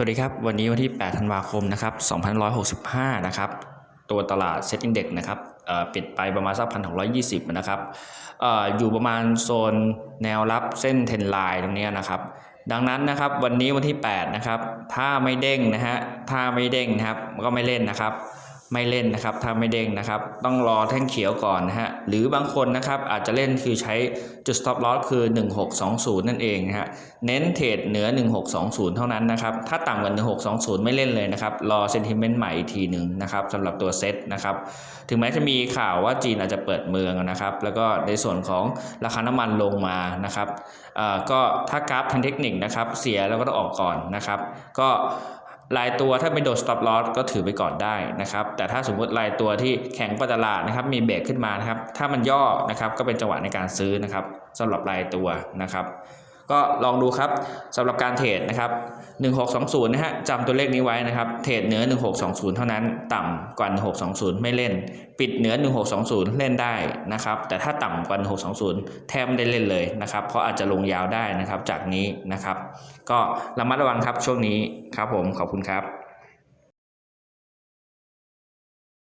สวัสดีครับ วันนี้วันที่ 8 ธันวาคมนะครับ2,165 นะครับ ตัวตลาดเซ็ตอินเด็กนะครับปิดไปประมาณสักพันหกร้อยยี่สิบนะครับออยู่ประมาณโซนแนวรับเส้นเทนไลน์ตรงนี้นะครับ ดังนั้นนะครับวันนี้วันที่ 8 นะครับ ถ้าไม่เด้งนะฮะ ถ้าไม่เด้งนะครับก็ไม่เล่นนะครับ ไม่เล่นนะครับถ้าไม่เด้งนะครับ ต้องรอแท่งเขียวก่อนนะฮะหรือบางคนนะครับอาจจะเล่นคือใช้จุด stop loss คือ 1620 นั่นเองนะฮะเน้นเทรดเหนือ 1620 เท่านั้นนะครับ ถ้าต่ำกว่า 1620 ไม่เล่นเลยนะครับ รอเซนติเมนต์ใหม่อีกทีหนึ่งนะครับสำหรับตัวเซตนะครับ ถึงแม้จะมีข่าวว่าจีนอาจจะเปิดเมืองนะครับ แล้วก็ในส่วนของราคาน้ำมันลงมานะครับเอ่อก็ถ้ากราฟทางเทคนิคนะครับเสียแล้วก็ต้องออกก่อนนะครับ ก็ รายตัวถ้าเป็นโดน stop loss ก็ถือไปก่อนได้นะครับ แต่ถ้าสมมติรายตัวที่แข็งกว่าตลาดนะครับ มีเบรกขึ้นมานะครับ ถ้ามันย่อนะครับ ก็เป็นจังหวะในการซื้อนะครับสำหรับรายตัวนะครับ ก็ลองดูครับสำหรับการเทรดนะครับ 1620 นะฮะจำตัวเลขนี้ไว้นะครับ เทรดเหนือ 1620 เท่านั้น ต่ำกว่า 1620 ไม่เล่น ปิดเหนือ 1620 เล่นได้นะครับ แต่ถ้าต่ำกว่า 1620 แทบไม่ได้เล่นเลยนะครับ เพราะอาจจะลงยาวได้นะครับจากนี้นะครับ ก็ระมัดระวังครับช่วงนี้ครับผมขอบคุณครับ